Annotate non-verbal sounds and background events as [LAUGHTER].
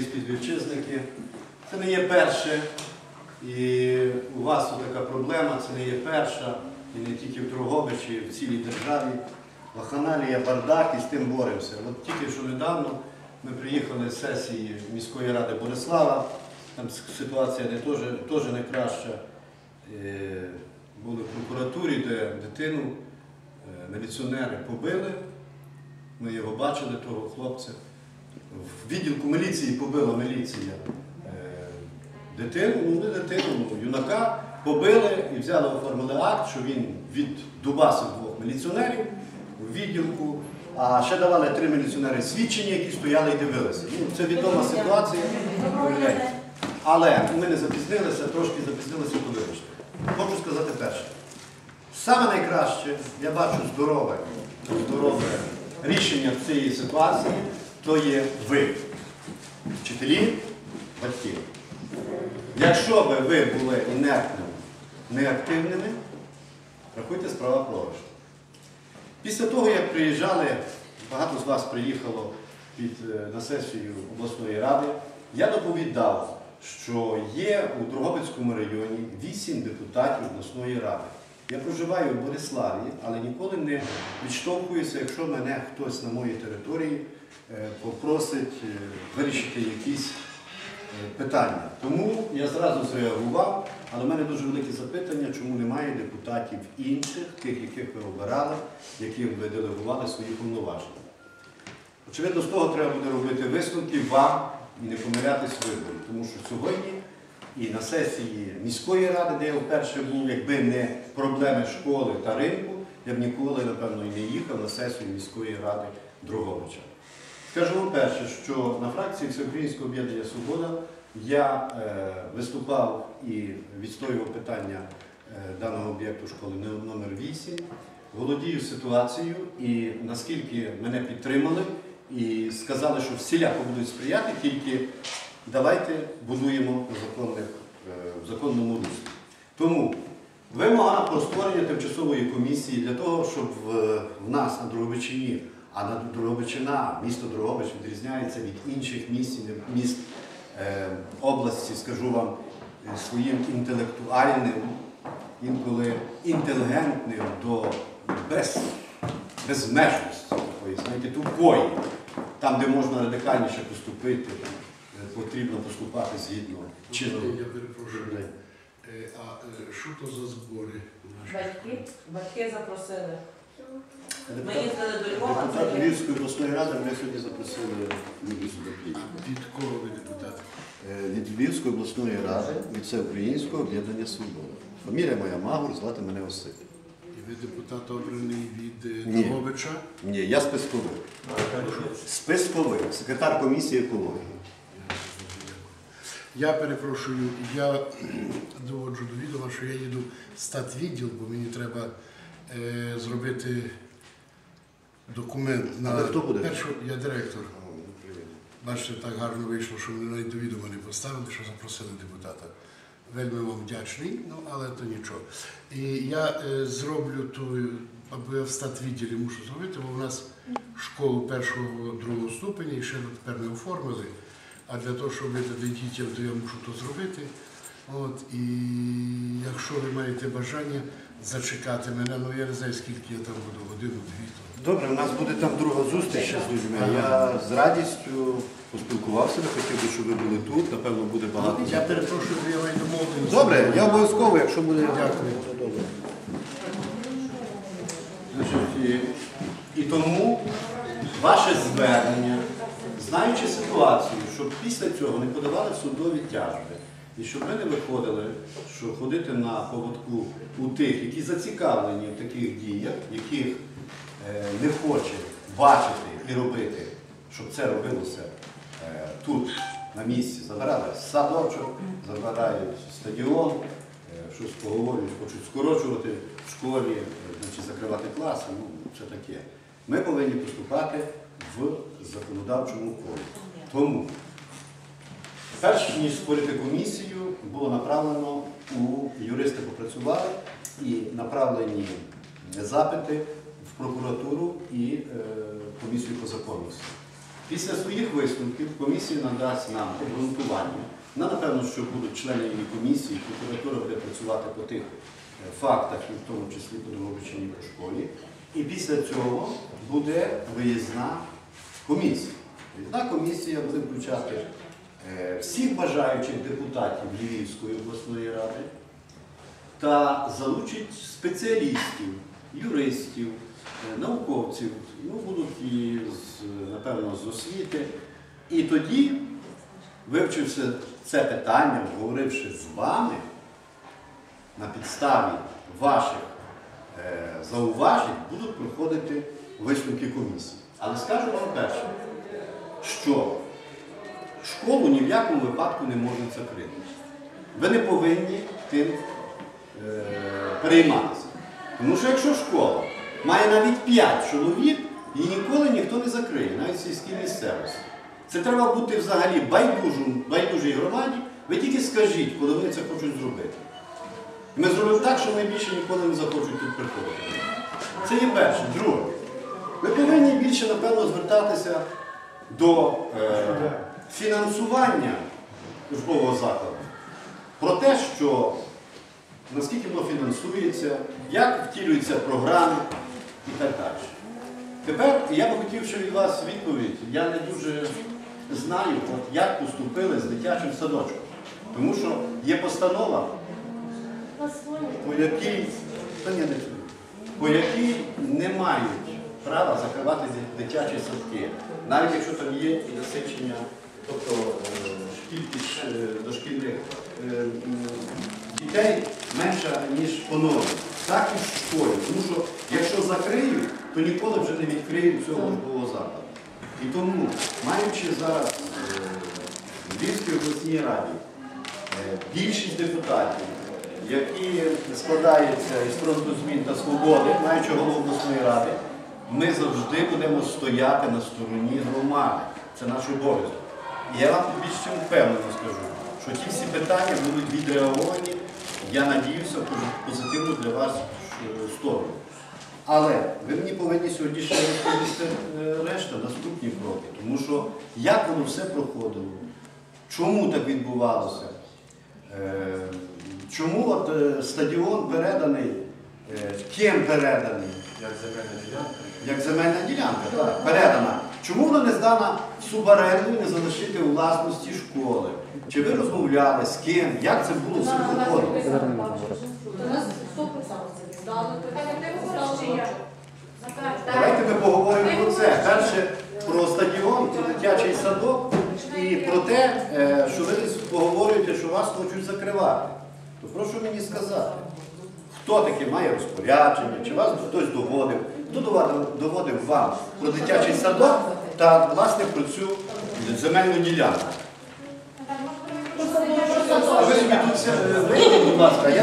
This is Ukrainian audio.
Співвітчизники. Це не є перше, і у вас така проблема, це не є перша, і не тільки в Дрогобичі, і в цілій державі. Ваханалія, бардак, і з тим боремося. От тільки що недавно ми приїхали з сесії міської ради Борислава, там ситуація не теж, теж не краща. Е, Були в прокуратурі, де дитину е, міліціонери побили. Ми його бачили, того хлопця. В відділку міліції побила міліція е, дитину, ну не дитину, ну, юнака, побили і взяли, оформили акт, що він віддубасив двох міліціонерів у відділку, а ще давали три міліціонери свідчення, які стояли і дивилися. Ну, це відома ситуація. Але ми не запізнилися, трошки запізнилися, вибачте. Хочу сказати перше. Саме найкраще, я бачу здорове, здорове рішення в цій ситуації, то є ви, вчителі, батьки. Якщо би ви були інертними, неактивними, рахуйте справа програш. Після того, як приїжджали, багато з вас приїхало під, е, на сесію обласної ради, я доповідав, що є у Дрогобицькому районі вісім депутатів обласної ради. Я проживаю в Бориславі, але ніколи не відштовхуюся, якщо мене хтось на моїй території е, попросить е, вирішити якісь е, питання. Тому я зразу зреагував, але в мене дуже велике запитання, чому немає депутатів інших, тих, яких ви обирали, яким ви делегували свої повноваження. Очевидно, з того треба буде робити висновки вам і не помилятись в виборі, тому що сьогодні і на сесії міської ради, де я вперше був, якби не проблеми школи та ринку, я б ніколи, напевно, не їхав на сесію міської ради Дроговича. Скажу вам перше, що на фракції Всеукраїнського об'єднання Свобода я е, виступав і відстоював питання е, даного об'єкту школи но- номер 8 володію ситуацією і наскільки мене підтримали і сказали, що всіляко будуть сприяти, тільки давайте будуємо е, в законному руслі. Тому вимога про створення тимчасової комісії для того, щоб в, нас на Дрогобичині, а на Дрогобичина, місто Дрогобич відрізняється від інших міст, міст е, області, скажу вам, е, своїм інтелектуальним, інколи інтелігентним до без, безмежності такої, знаєте, тупої. Там, де можна радикальніше поступити, потрібно поступати згідно чинного. Я перепрошую. Е, А е, що то за збори? Батьки, батьки запросили. Ми їздили до Львова. Депутат Львівської обласної ради ми сьогодні запросили Судоплі. А від кого ви депутат? Від Львівської обласної ради, від Всеукраїнського об'єднання Свобода. Фамілія моя Магур, звати мене Осип. І ви депутат обраний від е, Ні. Ні, я списковий. Списковий, секретар комісії екології. Я перепрошую, я [CLEARS THROAT] доводжу до відома, що я їду в статвідділ, бо мені треба е, зробити документ на А хто будете? першу. Я директор. Бачите, так гарно вийшло, що мене навіть до відома не поставили, що запросили депутата. Вельми вам вдячний, ну але то нічого. І я е, зроблю ту, або я в статвідділі мушу зробити, бо в нас школу першого другого ступеня і ще тепер не оформили. А для того, щоб видати дітям, то я мушу то зробити. От, і якщо ви маєте бажання зачекати мене, ну я не знаю, скільки я там буду, годину-дві. Добре, у нас буде там друга зустріч ще з людьми. Я з радістю поспілкувався, хотів би, щоб ви були тут. Напевно, буде багато. Я перепрошую, я маю домовленість. Добре, я обов'язково, якщо буде. Дякую. Добре. Значить, і, і тому ваше звернення, знаючи ситуацію, щоб після цього не подавали судові тяжби, і щоб ми не виходили, що ходити на поводку у тих, які зацікавлені в таких діях, яких е, не хоче бачити і робити, щоб це робилося е, тут, на місці. Забирали садочок, забирають стадіон, е, щось поговорюють, хочуть скорочувати в школі, значить, закривати класи. Ну, це таке. Ми повинні поступати в законодавчому полі. Тому, перш ніж створити комісію, було направлено у юристи попрацювали і направлені запити в прокуратуру і е, комісію по законності. Після своїх висновків комісія надасть нам обґрунтування. На напевно, що будуть члени її комісії, прокуратура буде працювати по тих е, фактах, і в тому числі по Дрогобичині по школі. І після цього буде виїзна комісія. Виїзна комісія буде включати всіх бажаючих депутатів Львівської обласної ради та залучить спеціалістів, юристів, е, науковців, ну, будуть і напевно з освіти. І тоді, вивчивши це питання, говоривши з вами на підставі ваших е, зауважень, будуть проходити висновки комісії. Але скажу вам перше, що школу ні в якому випадку не можна закрити. Ви не повинні тим е, перейматися. Тому що якщо школа має навіть 5 чоловік, її ніколи ніхто не закриє, навіть в сільській місцевості. Це треба бути взагалі байдужій громаді. Ви тільки скажіть, коли вони це хочуть зробити. І ми зробимо так, що вони більше ніколи не захочуть тут приходити. Це є перше. Друге. Ви повинні більше, напевно, звертатися до е, фінансування службового закладу. Про те, що наскільки воно фінансується, як втілюються програми і так далі. Тепер я би хотів ще від вас відповідь. Я не дуже знаю, от як поступили з дитячим садочком. Тому що є постанова, по якій, по якій не мають права закривати дитячі садки, навіть якщо там є і насичення, тобто е, кількість е, дошкільних е, дітей менша, ніж по нормі. Так і в школі. Тому що якщо закриють, то ніколи вже не відкриють цього учбового закладу. І тому, маючи зараз в Львівській обласній раді більшість депутатів, які складаються із фронту змін та свободи, маючи голову обласної ради, ми завжди будемо стояти на стороні громади. Це наш обов'язок. І я вам більш чим впевнено скажу, що ті всі питання будуть відреаговані, я надіюся, в позитивну для вас е, сторону. Але ви мені повинні сьогодні ще розповісти е, решта, наступні кроки. Тому що як воно все проходило, чому так відбувалося, е, чому от, стадіон переданий, ким переданий, Як земельна ділянка. як земельна ділянка, так, передана. Чому вона не здана в субаренду і не залишити у власності школи? Чи ви розмовляли з ким? Як це було все проходило? У нас 100% це здали, питання Давайте ми поговоримо про це. Перше про стадіон, про дитячий садок і про те, е, що ви десь поговорюєте, що вас хочуть закривати. То прошу мені сказати, хто таке має розпорядження, чи вас хтось доводив, хто доводив, вам про дитячий садок та власне про цю земельну ділянку. Ви собі тут все, е, будь ласка, я